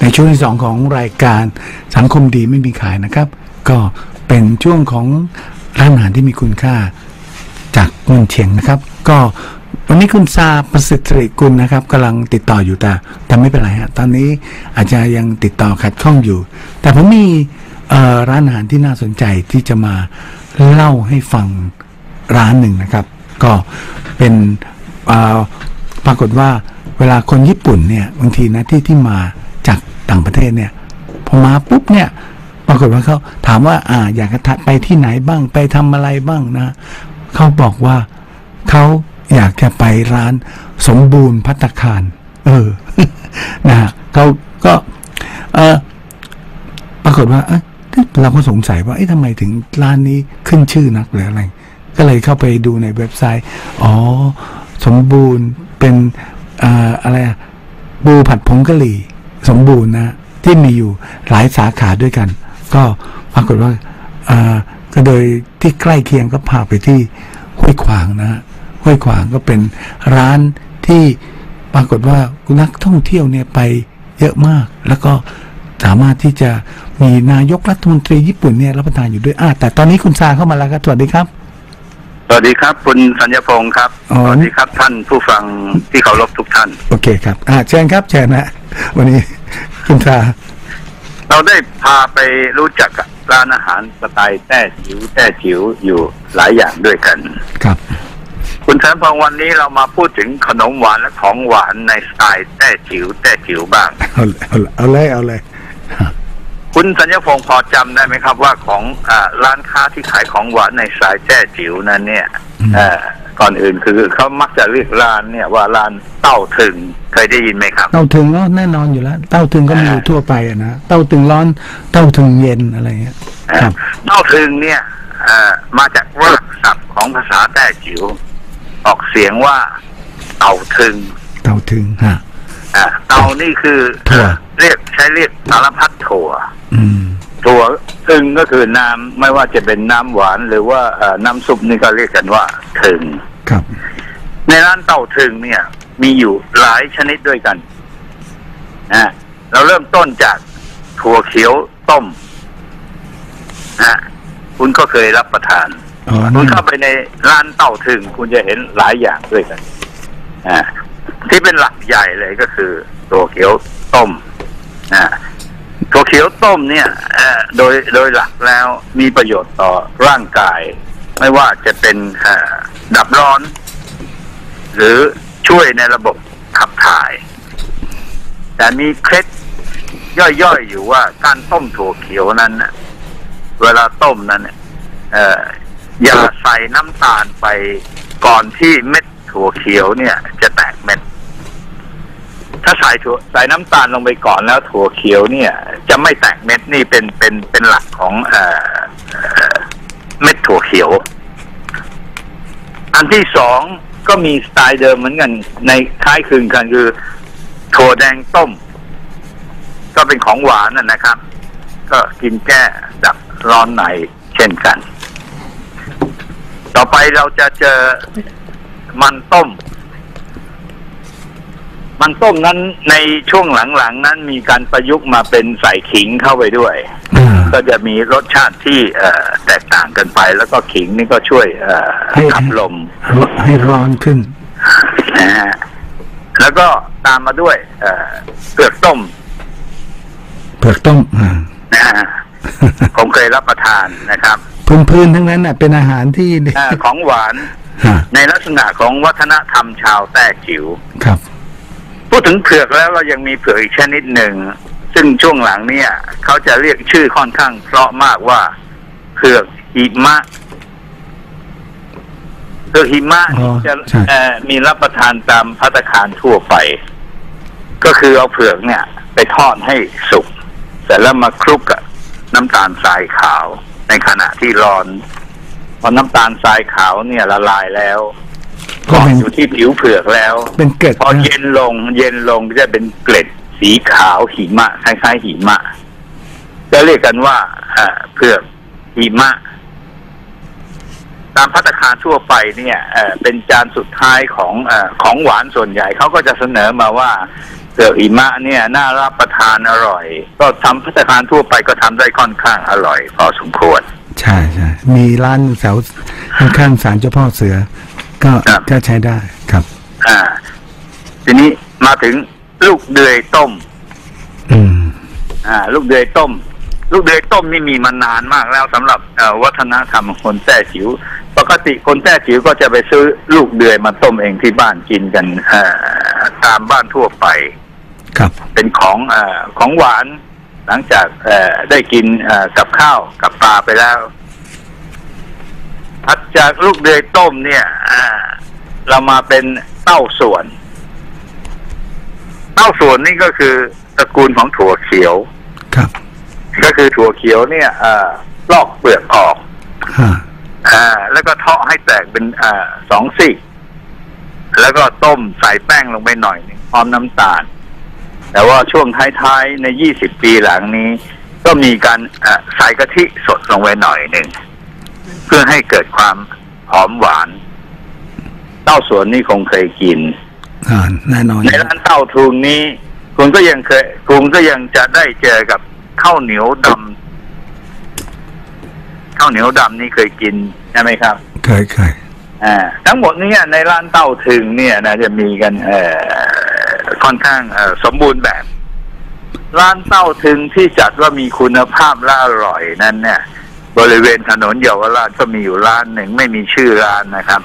ในช่วงที่สองของรายการสังคมดีไม่มีขายนะครับ ก็เป็นช่วงของร้านอาหารที่มีคุณค่าจากเมืองเชียงนะครับ ก็วันนี้คุณซาประสิทธิ์กุลนะครับกำลังติดต่ออยู่แต่แต่ไม่เป็นไรฮะตอนนี้อาจจะยังติดต่อขัดข้องอยู่ แต่ผมมีร้านอาหารที่น่าสนใจที่จะมาเล่าให้ฟังร้านหนึ่งนะครับ ก็เป็นปรากฏว่าเวลาคนญี่ปุ่นเนี่ยบางทีนะที่ที่มา ต่างประเทศเนี่ยพอมาปุ๊บเนี่ยปรากฏว่าเขาถามว่าอ่าอยากจะไปที่ไหนบ้างไปทำอะไรบ้างนะเขาบอกว่าเขาอยากจะไปร้านสมบูรณ์พัตตาคาร เออนะฮะเขาก็เออปรากฏว่าเราก็สงสัยว่าเอ๊ะทำไมถึงร้านนี้ขึ้นชื่อนักหรืออะไร ก็เลยเข้าไปดูในเว็บไซต์ อ๋อ สมบูรณ์เป็นอออะไรอะบูผัดผงกะหรี่ สมบูรณ์นะที่มีอยู่หลายสาขาด้วยกัน ก็ปรากฏว่าเอ่อก็โดยที่ใกล้เคียงก็พาไปที่ห้วยขวางนะฮะห้วยขวางก็เป็นร้านที่ปรากฏว่านักท่องเที่ยวเนี่ยไปเยอะมาก แล้วก็สามารถที่จะมีนายกรัฐมนตรีญี่ปุ่นเนี่ยรับประทานอยู่ด้วยอ่าแต่ตอนนี้คุณซาเข้ามาแล้วครับสวัสดีครับสวัสดีครับ คุณสัญญพงศ์ครับอ๋อสวัสดีครับท่านผู้ฟังที่เคารพทุกท่าน โอเคครับอ่าเชิญครับเชิญนะวันนี้ คุณซาเราได้พาไปรู้จักกับร้านอาหารสไตล์แต้จิ๋วแต้จิ๋วอยู่หลายอย่างด้วยกัน ครับ คุณสัญญพงศ์วันนี้เรามาพูดถึงขนมหวานและของหวานในสไตล์แต้จิ๋วแต้จิ๋วบ้าง เอาเอาเอาเลยเอาเลยคุณสัญญพงศ์พอจำได้ไหมครับว่าของอาร้านค้าที่ขายของหวานในสายแต้จิ๋วนั้นเนี่ยอืมเอ่อ ก่อนอื่นคือเขามักจะเรียกร้านเนี่ยว่าร้านเต้าถึงเคยได้ยินไหมครับ เต้าถึงก็แน่นอนอยู่แล้ว เต้าถึงก็มีอยู่ทั่วไปอะนะเต้าถึงร้อน เต้าถึงเย็นอะไรเงี้ยครับเต้าถึงเนี่ยเอ่อมาจากรากศัพท์ของภาษาแต้จิ๋วออกเสียงว่า เต่าถึง เต้าถึงฮะอ่าเต่านี่คือถั่วเรียกใช้เรียกสารพัดถั่วอืม ถั่วถึงก็คือน้ำไม่ว่าจะเป็นน้ำหวานหรือว่าเอ่อน้ำซุปนี่ก็เรียกกันว่าถึงครับ ในร้านเต่าถึงเนี่ย มีอยู่หลายชนิดด้วยกันนะเราเริ่มต้นจากถั่วเขียวต้มนะคุณก็เคยรับประทานอ๋อคุนี่ณเข้าไปในร้านเต่าถึง คุณจะเห็นหลายอย่างด้วยกันนะที่เป็นหลักใหญ่เลยก็คือถั่วเขียวต้มนะ ถั่วเขียวต้มเนี่ยโดยโดยหลักแล้วมีประโยชน์ต่อร่างกาย ไม่ว่าจะเป็นดับร้อน หรือช่วยในระบบขับถ่าย แต่มีเคล็ดย่อยๆอยู่ว่าการต้มถั่วเขียวนั้นเวลาต้มนั้นเนี่ยเอ่ออย่าใส่น้ำตาลไปก่อนที่เม็ดถั่วเขียวเนี่ยจะแตกเม็ด ถ้าใส่ถั่วใส่น้ำตาลลงไปก่อนแล้วถั่วเขียวเนี่ย จะไม่แตกเม็ดนี่เป็นเป็นเป็นหลักของเอ่อเม็ดถั่วเขียว อันที่สองก็มีสไตล์เดิมเหมือนกันในคล้ายคลึงกันคือถั่วแดงต้ม ก็เป็นของหวานนะนะครับ ก็กินแก้ดับร้อนในเช่นกัน ต่อไปเราจะเจอมันต้ม มันต้มนั้นในช่วงหลังๆนั้นมีการประยุกต์มาเป็นใส่ขิงเข้าไปด้วยอ่าก็จะมีรสชาติที่เอ่อแตกต่างกันไป แล้วก็ขิงนี่ก็ช่วยเอ่อให้ขับลมให้ร้อนขึ้นนะฮะแล้วก็ตามมาด้วยเอ่อเปลือกต้มเผือกต้มอ่านะฮะผมเคยรับประทานนะครับพื้นๆทั้งนั้นน่ะเป็นอาหารที่เอ่อของหวานฮะในลักษณะของวัฒนธรรมชาวแต้จิ๋วครับพู ดถึงเผือกแล้วเรายังมีเผือกอีกชนิดหนึ่ง ซึ่งช่วงหลังเนี่ย เขาจะเรียกชื่อค่อนข้างเพราะมากว่าเผือกหิมะเผือกหิมะอ๋อจะใช่เอ่อมีรับประทานตามพัตตาคารทั่วไป ก็คือเอาเผือกเนี่ย ไปทอดให้สุกเสร็จแล้วมาคลุกกับน้ำตาลทรายขาว ในขณะที่ร้อนพอน้ำตาลทรายขาวเนี่ยละลายแล้วก็ เกาะเป็นอยู่ที่ผิวเผือกแล้ว เป็นเกล็ดพอนะเย็นลง เย็นลงก็จะเป็นเกล็ดสีขาวหิมะคล้ายๆหิมะจะเรียกกันว่าอ่าเผือกหิมะ ตามพัตตาคารทั่วไปเนี่ยเอ่อเป็นจานสุดท้ายของเออของหวานส่วนใหญ่เขาก็จะเสนอมาว่าเปลือกหิมะเนี่ยน่ารับประทานอร่อย ก็ทำพัตตาคารทั่วไปก็ทำได้ค่อนข้างอร่อย พอสมควร ใช่ใช่มีร้านแถวข้างๆศาลเจ้าพ่อเสือ ก็ครับก็ใช้ได้ครับ อ่า ทีนี้มาถึงลูกเดือยต้ม อืม อ่า ลูกเดือยต้ม ลูกเดือยต้มนี่มีมานานมากแล้วสำหรับเอ่อวัฒนธรรมของคนแต้จิ๋วปกติคนแต้จิ๋วก็จะไปซื้อลูกเดือยมาต้มเองที่บ้านกินกันเอ่อตามบ้านทั่วไป ครับ เป็นของเออของหวานหลังจากเอ่อได้กินเอ่อกับข้าวกับปลาไปแล้ว ถัดจากลูกเดือยต้มเนี่ยอ่าเรามาเป็นเต้าส่วน เต้าส่วนนี่ก็คือตระกูลของถั่วเขียว ครับ ก็คือถั่วเขียวเนี่ยเอ่อลอกเปลือกออกฮะอ่า แล้วก็เทาะให้แตกเป็นอ่าสองซี่แล้วก็ต้มใส่แป้งลงไปหน่อยหนึงพร้อมน้ำตาล แต่ว่าช่วงท้ายๆ ใน20ปีหลังนี้ ก็มีการอ่าใส่กะทิสดลงไปหน่อยหนึ่ง เพื่อให้เกิดความหอมหวาน เต้าสวนนี่คงเคยกินอ่าแน่นอนในร้านเต้าทุงนี้ คุณก็ยังเคยคุณก็ยังจะได้เจอกับข้าวเหนียวดำข้าวเหนียวดำนี่เคยกินใช่ไหมครับ เคยเคยอ่าทั้งหมดเนี้ในร้านเต้าถึงเนี่ยนะจะมีกัน เอ่อค่อนข้างเอ่อสมบูรณ์แบบ ร้านเต้าถึงที่จัดว่ามีคุณภาพและอร่อยนั้นเนี่ย บริเวณถนนเยาวราชก็มีอยู่ร้านหนึ่งไม่มีชื่อร้านนะครับ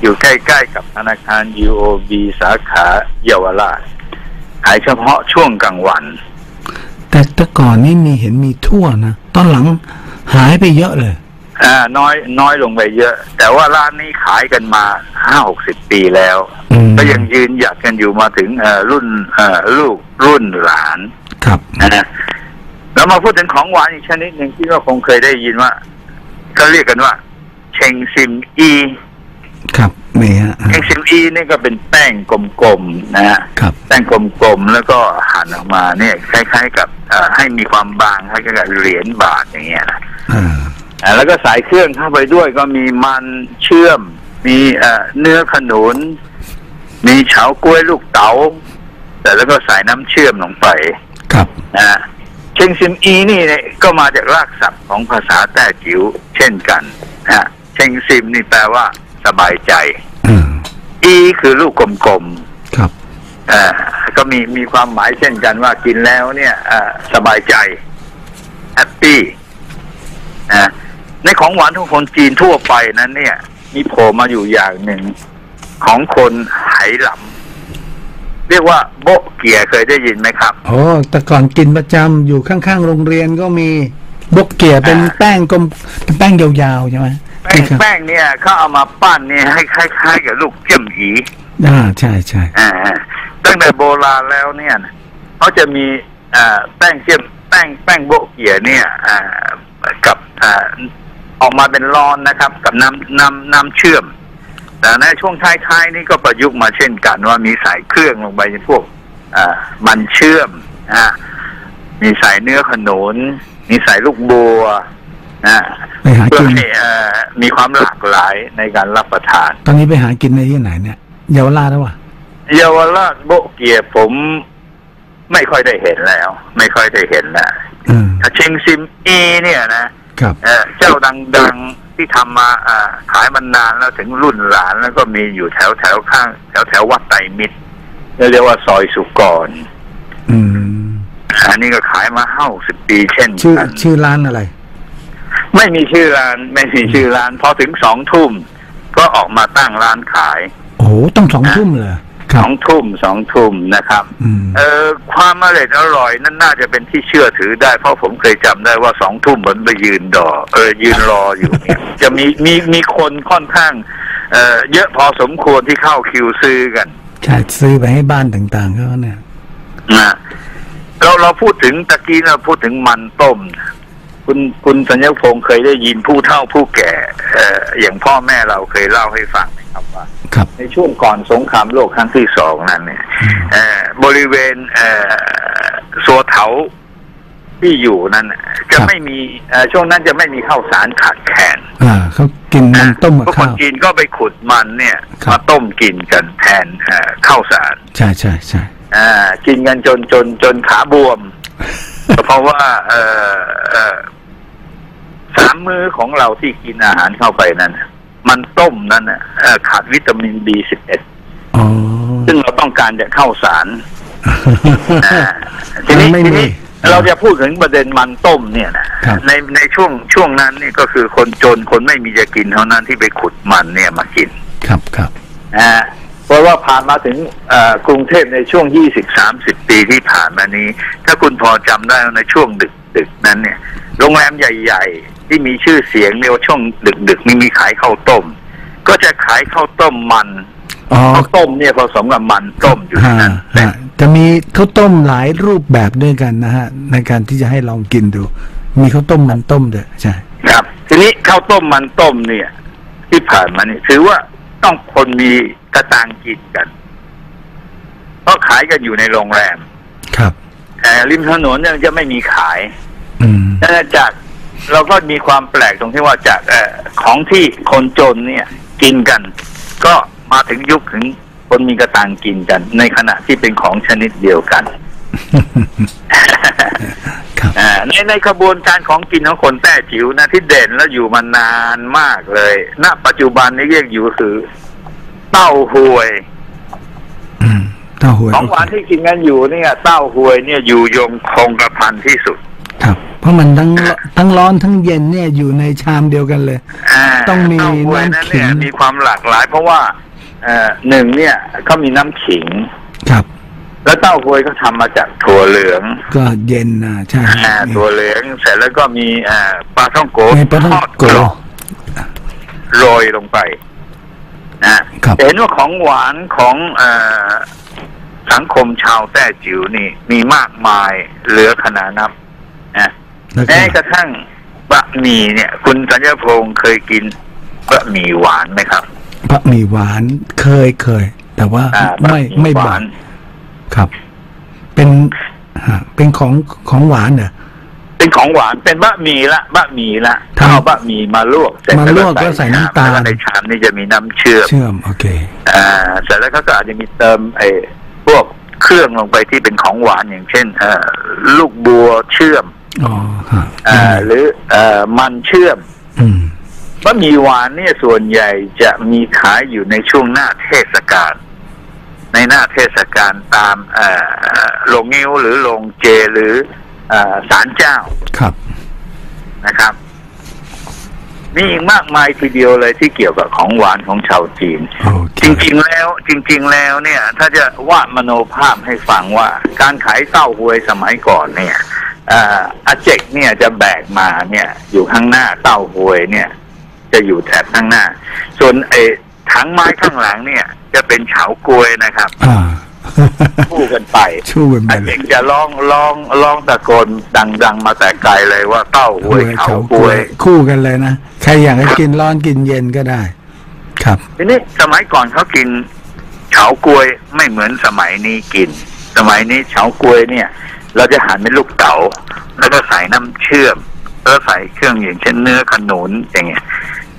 อยู่ใกล้ๆกับธนาคาร UOB สาขาเยาวราชขายเฉพาะช่วงกลางวัน แต่แต่ก่อนนี่มีเห็นมีทั่วนะ ตอนหลังหายไปเยอะเลย อ่า น้อยน้อยลงไปเยอะ แต่ว่าร้านนี้ขายกันมาห้าหกสิบปีแล้วอืมก็ยังยืนหยัดกันอยู่มาถึงเอ่อรุ่นเอ่อลูกรุ่นหลานครับนะฮะ แล้วมาพูดถึงของหวานอีกชนิดหนึ่งที่ก็คงเคยได้ยินว่าเขาเรียกกันว่า เชงซิมอี ครับนี่ฮะเชงซิมอีนี่ก็เป็นแป้งกลมๆนะฮะครับแป้งกลมๆแล้วก็หั่นออกมาเนี่ยคล้ายๆกับเอ่อให้มีความบางคล้ายๆกับเหรียญบาทอย่างเงี้ยนะอ่าอ่าแล้วก็ใส่เครื่องเข้าไปด้วยก็มีมันเชื่อม มีเอ่อเนื้อขนุน มีเฉาก้วยลูกเต๋าแต่แล้วก็ใส่น้ำเชื่อมลงไป ครับนะฮะ เชงซิมอีนี่เนี่ยก็มาจากรากศัพท์ของภาษาแต้จิ๋วเช่นกันนะฮะเชงซิมนี่แปลว่าสบายใจอืมอีคือลูกกลมครับๆอ่าก็มีมีความหมายเช่นกันว่ากินแล้วเนี่ยอ่าสบายใจแฮปปี้นะในของหวานของคนจีนทั่วไปนั้นเนี่ย มีโผล่มาอยู่อย่างหนึ่งของคนไหหลำ เรียกว่าโบะเกียเคยได้ยินไหมครับ โอ้แต่ก่อนกินประจำอยู่ข้างๆโรงเรียนก็มีบกเกียเป็นอ่าแป้งกลมเป็นแป้งยาวๆใช่ไหมแป้งครับแป้งเนี่ยเขาเอามาปั้นเนี่ยให้คล้ายๆกับลูกเจียมหยีอ่าใช่ใช่อ่าตั้งแต่โบราณแล้วเนี่ยนะเขาจะมีอ่าแป้งเจียมแป้งแป้งโบะเกียเนี่ยอ่ากับอ่าออกมาเป็นร้อนนะครับ กับน้ำน้ำน้ำเชื่อม แต่ในช่วงท้ายๆนี่ก็ประยุกต์มาเช่นกันว่ามีใส่เครื่องลงไปในพวกอ่ามันเชื่อมอ่ามีใส่เนื้อขนุนมีใส่ลูกบัวอ่าไปหาเพื่อกินให้เอ่อมีความหลากหลายในการรับประทาน ตอนนี้ไปหากินในที่ไหนเนี่ยเยาวราชหรือเปล่าเยาวราชโบะเกียผมไม่ค่อยได้เห็นแล้ว ไม่ค่อยได้เห็นแล้วอืมถ้าเชงซิมอีเนี่ยนะครับเอ่อเจ้าดังๆ ที่ทำมาอ่าขายมันนานแล้วถึงรุ่นหลานแล้วก็มีอยู่แถวแถวข้าง แถวแถววัดไตรมิตรเรียกว่าซอยสุกรอืมอันนี้ก็ขายมาห้าสิบปีเช่นชื่อกันชื่อร้านอะไร ไม่มีชื่อร้านไม่มีชื่อร้านพอถึงสองทุ่มก็ออกมาตั้งร้านขาย โอ้โหต้องสองทุ่มเลยค สรับองทุ่มสองทุ่มนะครับอืมเออความอร่อยอร่อยนั่นน่าจะเป็นที่เชื่อถือได้ เพราะผมเคยจำได้ว่าสองทุ่มผมไปยืนดอเออยืนรออยู่เนี่ยจะมีมีมีคนค่อนข้างเอ่อเยอะพอสมควรที่เข้าคิวซื้อกันใช่ซื้อไปให้บ้านต่างๆเขาเนี่ยนะเราเราพูดถึงตะกี้เราพูดถึงมันต้มนะคุณคุณสัญญาพงศ์เคยได้ยินผู้เฒ่าผู้แก่ เอ่ออย่างพ่อแม่เราเคยเล่าให้ฟังไหมครับว่าครับ ในช่วงก่อนสงครามโลกครั้งที่สองนั้นเนี่ยอืมเอ่อบริเวณเอ่อสัวเถาที่อยู่นั้นน่ะจะไม่มีเอ่อช่วงนั้นจะไม่มีข้าวสารขาดแคลนอ่าเขากินมันต้มกับพวกคข้านวจีนก็ไปขุดมันเนี่ยครับมาต้มกินกันแทนเอ่อข้าวสาร ใช่ใช่ใช่อ่ากินกันจนจนจนขาบวม เพราะว่าเออเออสามมื้อของเราที่กินอาหารเข้าไปนั้นน่ะ มันต้มนั้นน่ะเอ่อขาดวิตามินบีสิบเอ็ดอ๋อซึ่งเราต้องการจะเข้าสารอ่าทีนี้ไม่ทีมีนี้เราจะพูดถึงประเด็นมันต้มเนี่ยนะครับในในช่วงช่วงนั้นนี่ก็คือคนจนคนไม่มีจะกินเท่านั้นที่ไปขุดมันเนี่ยมากิน ครับครับนะฮะเพราะว่าผ่านมาถึงเอ่อกรุงเทพในช่วง20-30ปีที่ผ่านมานี้ ถ้าคุณพอจำได้ในช่วงดึกดึกๆนั้นเนี่ย โรงแรมใหญ่ ๆ ที่มีชื่อเสียงเนี่ยว่าช่วงดึกดึกๆนี่มีขายข้าวต้ม ก็จะขายข้าวต้มมันอ๋อข้าวต้มเนี่ยผสมกับมันต้มอยู่ในฮะนั้นฮะจะมีข้าวต้มหลายรูปแบบด้วยกันนะฮะ ในการที่จะให้ลองกินดู มีข้าวต้มมันต้มด้วยใช่ ครับ ทีนี้ข้าวต้มมันต้มเนี่ย ที่ผ่านมานี่ถือว่าต้องคนมีกระตังกินกันเพราะขายกันอยู่ในโรงแรม ครับแต่ริมถนนเนี่ยจะไม่มีขายอืมดังนั้นจาก เราก็มีความแปลกตรงที่ว่าจากเออของที่คนจนเนี่ยกินกัน ก็มาถึงยุคถึงคนมีกระตังกินกัน ในขณะที่เป็นของชนิดเดียวกันครับอ่าในในขบวนการของกินของคนแต้จิ๋วนะที่เด่นแล้วอยู่มานานมากเลยณปัจจุบันนี้เรียกอยู่คือ เต้าหวยอืมเต้าหวยของหวานที่กินกันอยู่เนี่ย เต้าหวยเนี่ยอยู่ยงคงกระพันที่สุดครับ เพราะมันทั้งทั้งร้อนทั้งเย็นเนี่ยอยู่ในชามเดียวกันเลยาต้องมีเต้าหวยนั้นเนี่ยน้ำขิงมีความหลากหลาย เพราะว่าเอ่อหนึ่งเนี่ยเขามีน้ำขิงครับแล้วเต้าหวยเขาทำมาจากถั่วเหลือง ก็เย็นนะใช่อ่าถั่วเหลืองเสร็จแล้วก็มีอ่าปลาท่องโกมีปลาท่องทอดโกกรอบโรยลงไปนะครับเห็นว่าของหวานของเอ่อสังคมชาวแต้จิ๋วนี่ มีมากมายเหลือขนานับนะ แล้วก็แม้กระทั่งบะหมี่เนี่ย คุณสัญญาพงศ์เคยกินบะหมี่หวานไหมครับบะหมี่หวานเคยเคย แต่ว่าอ่าบะไม่หไม่หบ่วาอยนครับ เป็นฮะเป็นของของหวานเหรอเป็นของหวานเป็นบะหมี่ละบะหมี่ละครับเอาบะหมี่มาลวกเสร็จมาลวกก็ใส่น้ำตาลแล้วก็ในชามนี่จะมีน้ำเชื่อมเชื่อมโอเคอ่าเสร็จแล้วเขาก็อาจจะมีเติมไอ้พวกเครื่องลงไปที่เป็นของหวานอย่างเช่น เอ่อลูกบัวเชื่อม อ๋อฮะอ่า หรือเอ่อมันเชื่อมอืมบะหมี่หวานเนี่ยส่วนใหญ่จะมีขายอยู่ในช่วงหน้าเทศกาลในหน้าเทศกาลตามเอ่อโรงงิ้วหรือโรงเจหรือเอ่อศาลเจ้าครับนะครับ มีอีกมากมายทีเดียวเลยที่เกี่ยวกับของหวานของชาวจีนโอเคจริง ๆ แล้ว จริง ๆ แล้วเนี่ย ถ้าจะวาดมโนภาพให้ฟังว่า การขายเต้าหวยสมัยก่อนเนี่ยเอ่ออาเจกเนี่ยจะแบกมาเนี่ย อยู่ข้างหน้าเต้าหวยเนี่ย จะอยู่แถบข้างหน้า ส่วนไอ้ถังไม้ข้างหลังเนี่ย จะเป็นเฉากลวยนะครับอ่าคู่กันไปชู้กันไปอาเลเจยกจะร้องร้องร้องตะโกนดัง ๆ มาแต่ไกลเลยว่าเต้าหวยเฉากลวย คู่กันเลยนะใครอยากให้กินร้อนกินเย็นก็ได้ ครับทีนี้สมัยก่อนเขากินเฉากล้วยไม่เหมือนสมัยนี้กิน สมัยนี้เฉากล้วยเนี่ย เราจะหั่นเป็นลูกเต๋าแล้วก็ใส่น้ำเชื่อมแล้วใส่เครื่องอย่างเช่นเนื้อขนุนอย่างเงี้ย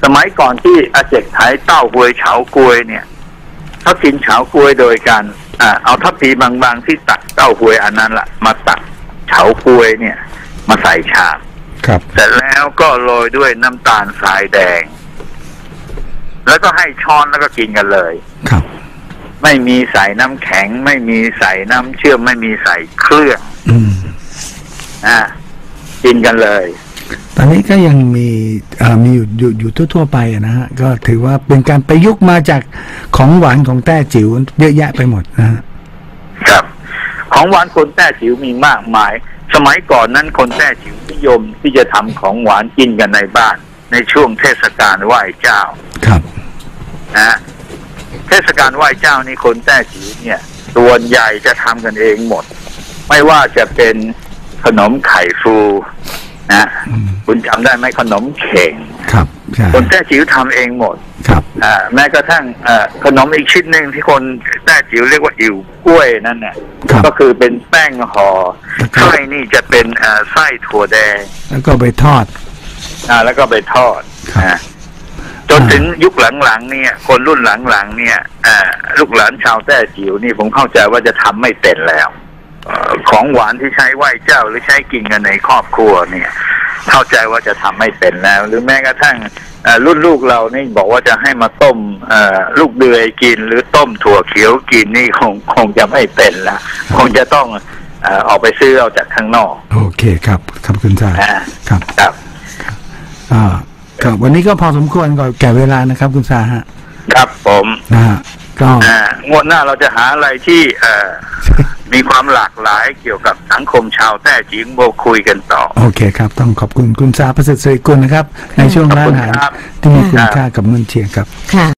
สมัยก่อนที่อาเจกขายเต้าหวยเฉากล้วยเนี่ยเขากินเฉากล้วยโดยการอ่าเอาทัพพีบางๆที่ตักเต้าหวยอันนั้นละมาตักเฉากล้วยเนี่ย มาใส่ชามครับเสร็จแล้วก็โรยด้วยน้ำตาลทรายแดง แล้วก็ให้ช้อนแล้วก็กินกันเลย ครับ ไม่มีใส่น้ำแข็ง ไม่มีใส่น้ำเชื่อมไม่มีใส่เครื่องอืมอ่ากินกันเลย ตอนนี้ก็ยังมีเอ่อมีอยู่อยู่อยู่ทั่ว ๆ ไปอะนะฮะ ก็ถือว่าเป็นการประยุกต์มาจากของหวานของแต้จิ๋วเยอะแยะไปหมดนะฮะครับ ของหวานคนแต้จิ๋วมีมากมาย สมัยก่อนนั้นคนแต้จิ๋วนิยมที่จะทำของหวานกินกันในบ้าน ในช่วงเทศกาลไหว้เจ้าครับนะฮะ เทศกาลไหว้เจ้านี่คนแต้จิ๋วเนี่ยส่วนใหญ่จะทำกันเองหมด ไม่ว่าจะเป็นขนมไข่ฟูนะอืมคุณจำได้ไหมขนมเข่งครับใช่คนแต้จิ๋วทำเองหมด ครับอ่าแม้กระทั่งเอ่อขนมอีกชิ้นหนึ่งที่คนแต้จิ๋วเรียกว่าอิ่วกล้วยนั่นเนี่ยครับก็คือเป็นแป้งห่อแล้วก็ไส้นี่จะเป็นเอ่อไส้ถั่วแดง แล้วก็ไปทอดอ่าแล้วก็ไปทอดครับนะจ นถึงยุคหลังๆเนี่ย คนรุ่นหลังๆเนี่ยเอ่อลูกหลานชาวแต้จิ๋วนี่ผมเข้าใจว่าจะทำไม่เป็นแล้วเอ่อของหวานที่ใช้ไหว้เจ้าหรือใช้กินกันในครอบครัวเนี่ย เข้าใจว่าจะทำไม่เป็นแล้ว หรือแม้กระทั่งเอ่อรุ่นลูกเรานี่บอกว่าจะให้มาต้มเอ่อลูกเดือยกิน หรือต้มถั่วเขียวกินนี่คงคงจะไม่เป็นละคงจะต้องเอ่อออกไปซื้อเอาจากข้างนอก โอเคครับครับคุณซาอ่าครับครับอ่า ครับ วันนี้ก็พอสมควรก่อนแก่เวลานะครับ คุณซาฮะครับผมนะฮะก็อ่างวดหน้าเราจะหาอะไรที่เอ่อมีความหลากหลายเกี่ยวกับสังคมชาวแต้จิงโบคุยกันต่อ โอเคครับ ต้องขอบคุณคุณซาประเสริฐสิริกุลนะครับ ในช่วงร้านอาหารขอบคุณครับที่มีคุณค่ากับเงินเชียงครับค่ะ